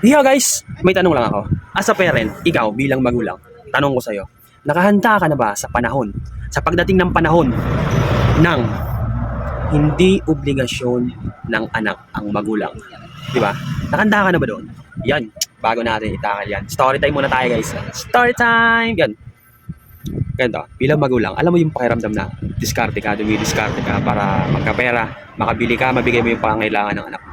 Yeah guys, may tanong lang ako. As a parent, ikaw bilang magulang, tanong ko sa'yo, nakahanda ka na ba sa panahon, sa pagdating ng panahon ng hindi obligasyon ng anak ang magulang? Di ba? Nakahanda ka na ba doon? Yan, bago natin itakal yan. Story time muna tayo guys. Story time! Yan. Ganito, bilang magulang, alam mo yung pakiramdam na diskarte ka, dumidiskarte ka para magkapera, makabili ka, mabigay mo yung pangailangan ng anak mo.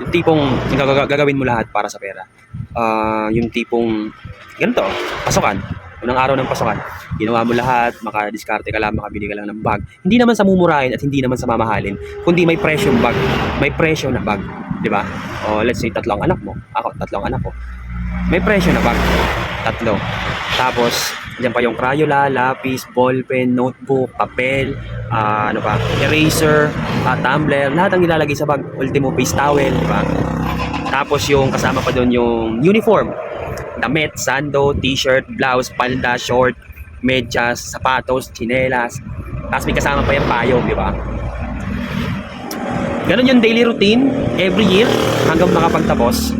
Yung tipong gag- gagawin mo lahat para sa pera. Ah, yung tipong ganito, pasukan. Unang araw ng pasukan, ginawa mo lahat, makadiskarte ka lang, makabili ka lang ng bag. Hindi naman sa mumurahin at hindi naman sa mamahalin, kundi may presyo yung bag. May presyo na bag, di ba? O let's say tatlong anak mo. Ako, tatlong anak ko. May presyo na bag. Tatlo. Tapos, Diyan pa yung Crayola, lapis, ballpen, notebook, papel, ah, ano pa, eraser, ah, tumbler, lahat ang ilalagay sa bag. Ultimo face towel, di ba? Tapos yung kasama pa doon yung uniform. Damit, sando, t-shirt, blouse, palda, short, medyas, sapatos, chinelas. Tapos may kasama pa yung payong, di ba? Ganun yung daily routine every year hanggang makapagtapos.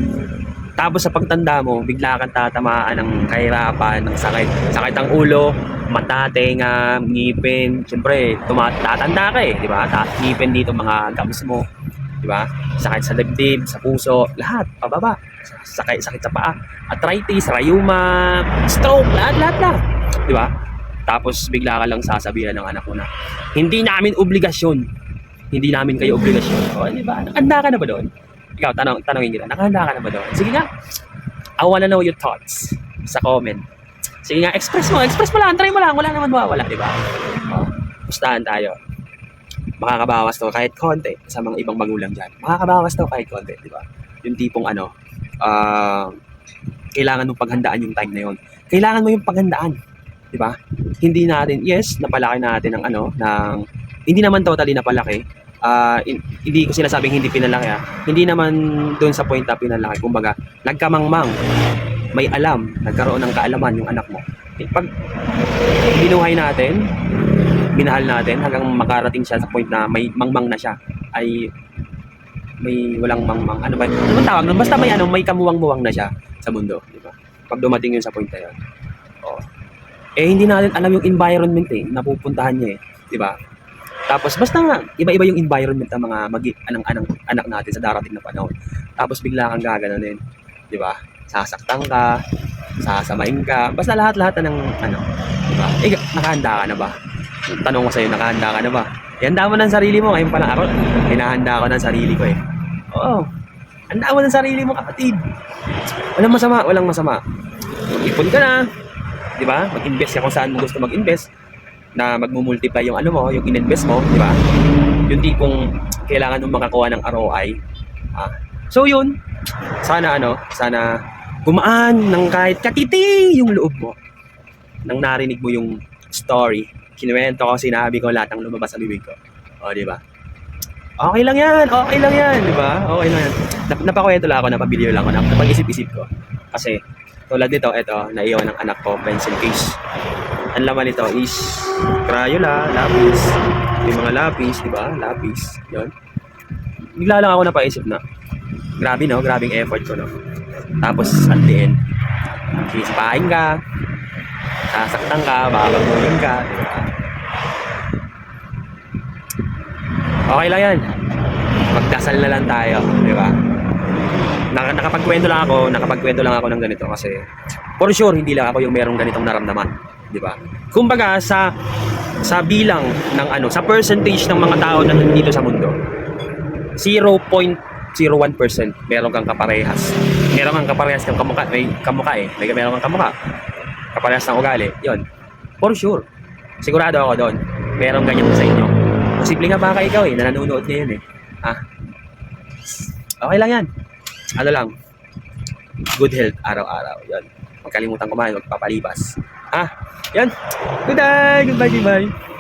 Tapos sa pagtanda mo, bigla kang tatamaan ng kahirapan, ng sakit. Sakit ang ulo, mata, tenga, ngipin. Siyempre, tuma- tatanda ka eh, di ba? Ta- ngipin dito, mga gums mo. Di ba? Sakit sa dibdib, sa puso, lahat, pababa. Sakit, sakit sa paa. Arthritis, rayuma, stroke, lahat, lahat, lahat. Di ba? Tapos bigla ka lang sasabihan ng anak mo na, hindi namin obligasyon. Hindi namin kayo obligasyon. O, di ba? Handa ka na ba doon? Ikaw, tanong, tanongin kita, nakahanda ka na ba doon? Sige nga, I wanna know your thoughts sa comment. Sige nga, express mo, express mo lang, try mo lang, wala naman mawawala, di ba? O, pustahan tayo. Makakabawas to kahit konti sa mga ibang magulang dyan. Makakabawas to kahit konti, di ba? Yung tipong ano, ah, kailangan mong paghandaan yung time na yon. Kailangan mo yung paghandaan, di ba? Hindi natin, yes, napalaki natin ng ano, ng, hindi naman totally napalaki, in- hindi ko sinasabing hindi pinalaki ah. Hindi naman doon sa point na pinalaki. Kumbaga, nagkamangmang, may alam, nagkaroon ng kaalaman yung anak mo. Eh, Pag binuhay natin, minahal natin hanggang makarating siya sa point na may mangmang na siya, ay may walang mangmang. Ano ba? Ano tawag? Basta may ano, may kamuwang-muwang na siya sa mundo, di ba? Pag dumating yun sa point na yun. Oh. Eh hindi natin alam yung environment eh, napupuntahan niya eh, di ba? Tapos basta nga, iba-iba yung environment ng mga mag anang, anang, anak natin sa darating na panahon. Tapos bigla kang gaganunin, di ba? Sasaktan ka, sasamain ka, basta lahat-lahat ng ano, di ba? Eh, nakahanda ka na ba? Tanong ko sa'yo, nakahanda ka na ba? Ihanda mo ng sarili mo, ngayon pa ako, hinahanda ko ng sarili ko eh. Oo, handa mo ng sarili mo kapatid. Walang masama, walang masama. Ipon ka na, di ba? Mag-invest ka kung saan mo gusto mag-invest na magmumultiply yung ano mo, yung in-invest mo, di ba? Yung tipong kailangan mong makakuha ng ROI. Ah. So yun, sana ano, sana gumaan ng kahit katiti yung loob mo. Nang narinig mo yung story, kinuwento ko, sinabi ko lahat ng lumabas sa bibig ko. O, di ba? Okay lang yan, okay lang yan, di ba? Okay lang yan. Nap napakwento lang ako, napabiliw lang ako, nap napag-isip-isip ko. Kasi, tulad nito, ito, naiwan ng anak ko, pencil case. Ang laman nito is Crayola, lapis. Yung mga lapis, di ba? Lapis. Yun. Bigla lang ako napaisip na, grabe no, grabing effort ko no. Tapos, at the end, sisipahin ka, sasaktan ka, babagulin ka, di ba? Okay lang yan. Magdasal na lang tayo, di ba? Nak nakapagkwento lang ako, nakapagkwento lang ako ng ganito kasi for sure hindi lang ako yung merong ganitong naramdaman, di ba? Kumbaga sa sa bilang ng ano, sa percentage ng mga tao na nandito sa mundo, 0.01% meron kang kaparehas. Meron kang kaparehas ng kamukha, may kamukha eh. May meron kang kamukha. Kaparehas ng ugali. 'Yon. For sure. Sigurado ako doon. Meron ganyan sa inyo. Posible nga baka ikaw eh, na nanonood ngayon eh. Ah. Okay lang yan. Ano lang. Good health araw-araw. Yan. Huwag kalimutan kumain, huwag papalibas. Ah. Yan. Good day. Goodbye, goodbye.